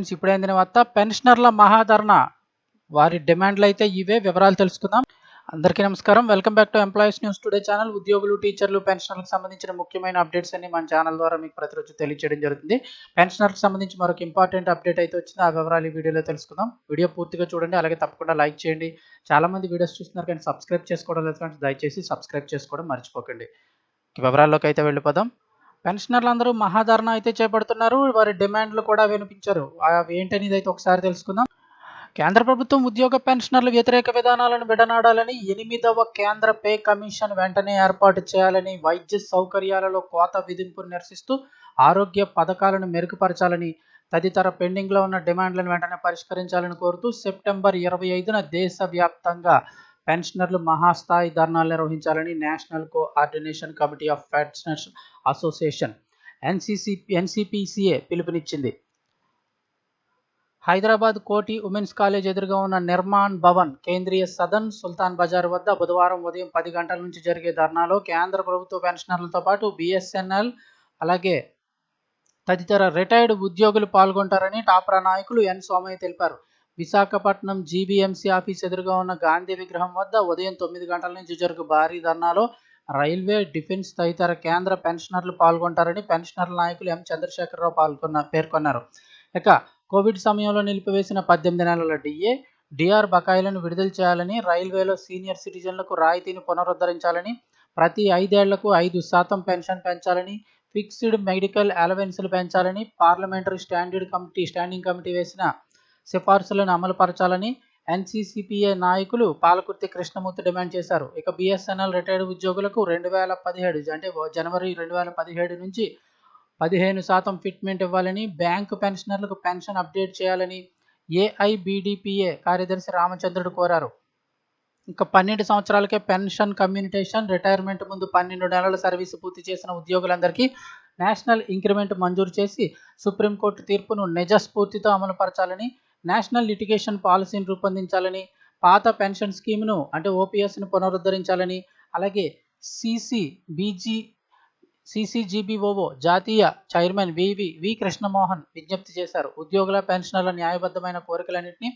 Friends, ఇప్పుడే అందిన వార్త పెన్షనర్ల మహాధరణ వారి డిమాండ్లు అయితే ఇవే వివరాలు తెలుసుకుందాం. అందరికీ నమస్కారం. Welcome back to employees news today channel. ఉద్యోగులు టీచర్లు పెన్షనర్లకు సంబంధించిన ముఖ్యమైన అప్డేట్స్ అన్ని మన ఛానల్ ద్వారా మీకు ప్రతిరోజు తెలియజేయడం జరుగుతుంది. పెన్షనర్లకు సంబంధించి మరొక ఇంపార్టెంట్ అప్డేట్ అయితే వచ్చింది. ఆ వివరాలు ఈ వీడియోలో తెలుసుకుందాం. వీడియో పూర్తిగా చూడండి. అలాగే తప్పకుండా లైక్ చేయండి. చాలా మంది వీడియోస్ చూస్తున్నారు కానీ సబ్స్క్రైబ్ చేసుకోవడం లేదు ఫ్రెండ్స్. దయచేసి సబ్స్క్రైబ్ చేసుకోవడం మర్చిపోకండి. వివరాల్లోకి అయితే వెళ్ళిపోదాం. పెన్షనర్లు అందరూ మహాధరణ అయితే చేపడుతున్నారు. వారి డిమాండ్లు కూడా వినిపించారు. అవి ఏంటనేది అయితే ఒకసారి తెలుసుకుందాం. కేంద్ర ప్రభుత్వం ఉద్యోగ పెన్షనర్ల వ్యతిరేక విధానాలను విడనాడాలని ఎనిమిదవ కేంద్ర పే కమిషన్ వెంటనే ఏర్పాటు చేయాలని వైద్య సౌకర్యాలలో కోత విధింపును నిరసిస్తూ ఆరోగ్య పథకాలను మెరుగుపరచాలని తదితర పెండింగ్లో ఉన్న డిమాండ్లను వెంటనే పరిష్కరించాలని కోరుతూ సెప్టెంబర్ ఇరవై ఐదున దేశవ్యాప్తంగా పెన్షనర్లు మహాస్థాయి ధర్నాలు నిర్వహించాలని national coordination committee of pensioners association NCC NCPCA పిలుపునిచ్చింది. హైదరాబాద్ కోటి ఉమెన్స్ కాలేజ్ ఎదురుగా ఉన్న నిర్మాణ్ భవన్ కేంద్రీయ సదన్ సుల్తాన్ బజార్ వద్ద బుధవారం ఉదయం పది గంటల నుంచి జరిగే ధర్నాలో కేంద్ర ప్రభుత్వ పెన్షనర్లతో పాటు బిఎస్ఎన్ఎల్ అలాగే తదితర రిటైర్డ్ ఉద్యోగులు పాల్గొంటారని టాప్రా నాయకులు ఎన్ సోమయ్య తెలిపారు. విశాఖపట్నం జీబీఎంసీ ఆఫీస్ ఎదురుగా ఉన్న గాంధీ విగ్రహం వద్ద ఉదయం తొమ్మిది గంటల నుంచి జరుగు భారీ ధర్నాలో రైల్వే డిఫెన్స్ తదితర కేంద్ర పెన్షనర్లు పాల్గొంటారని పెన్షనర్ల నాయకులు ఎం. చంద్రశేఖరరావు పాల్గొన్న పేర్కొన్నారు. ఇక కోవిడ్ సమయంలో నిలిపివేసిన పద్దెనిమిది నెలల డిఏ డిఆర్ బకాయిలను విడుదల చేయాలని రైల్వేలో సీనియర్ సిటిజన్లకు రాయితీని పునరుద్ధరించాలని ప్రతి ఐదేళ్ళకు ఐదు శాతం పెన్షన్ పెంచాలని ఫిక్స్డ్ మెడికల్ అలవెన్స్లు పెంచాలని parliamentary standard committee standing committee వేసిన సిఫార్సులను అమలుపరచాలని ఎన్సీసీపీఏ నాయకులు పాలకుర్తి కృష్ణమూర్తి డిమాండ్ చేశారు. ఇక బీఎస్ఎన్ఎల్ రిటైర్డ్ ఉద్యోగులకు రెండు వేల పదిహేడు అంటే జనవరి రెండు వేల పదిహేడు నుంచి పదిహేను శాతం ఫిట్మెంట్ ఇవ్వాలని బ్యాంకు పెన్షనర్లకు పెన్షన్ అప్డేట్ చేయాలని ఏఐబిడిపిఏ కార్యదర్శి రామచంద్రుడు కోరారు. ఇంకా పన్నెండు సంవత్సరాలకే పెన్షన్ కమ్యూనిటేషన్ రిటైర్మెంట్ ముందు పన్నెండు నెలల సర్వీసు పూర్తి చేసిన ఉద్యోగులందరికీ నేషనల్ ఇంక్రిమెంట్ మంజూరు చేసి సుప్రీంకోర్టు తీర్పును నిజస్ఫూర్తితో అమలుపరచాలని నేషనల్ లిటిగేషన్ పాలసీని రూపొందించాలని పాత పెన్షన్ స్కీమ్ను అంటే ఓపీఎస్ను పునరుద్ధరించాలని అలాగే సిసి బీజీ సిసిజిబిఓఓ జాతీయ చైర్మన్ వివి వి కృష్ణమోహన్ విజ్ఞప్తి చేశారు. ఉద్యోగుల పెన్షనర్ల న్యాయబద్ధమైన కోరికలన్నింటినీ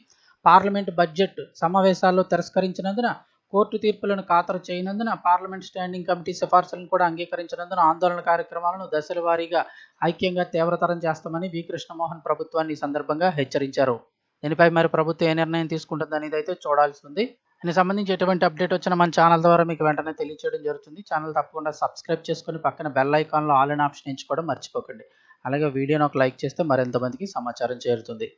పార్లమెంట్ బడ్జెట్ సమావేశాల్లో తిరస్కరించినందున కోర్టు తీర్పులను ఖాతరు చేయనందున పార్లమెంట్ స్టాండింగ్ కమిటీ సిఫార్సులను కూడా అంగీకరించినందున ఆందోళన కార్యక్రమాలను దశల వారీగా ఐక్యంగా తీవ్రతరం చేస్తామని వి కృష్ణమోహన్ ప్రభుత్వాన్ని ఈ సందర్భంగా హెచ్చరించారు. దీనిపై మరి ప్రభుత్వం ఏ నిర్ణయం తీసుకుంటుందనేది అయితే చూడాల్సి ఉంది. దీనికి సంబంధించి ఎటువంటి అప్డేట్ వచ్చినా మన ఛానల్ ద్వారా మీకు వెంటనే తెలియచేయడం జరుగుతుంది. ఛానల్ తప్పకుండా సబ్స్క్రైబ్ చేసుకొని పక్కన బెల్ ఐకాన్లో ఆల్ అండ్ ఆప్షన్ ఎంచుకోవడం మర్చిపోకండి. అలాగే వీడియోని ఒక లైక్ చేస్తే మరింత మందికి సమాచారం చేరుతుంది.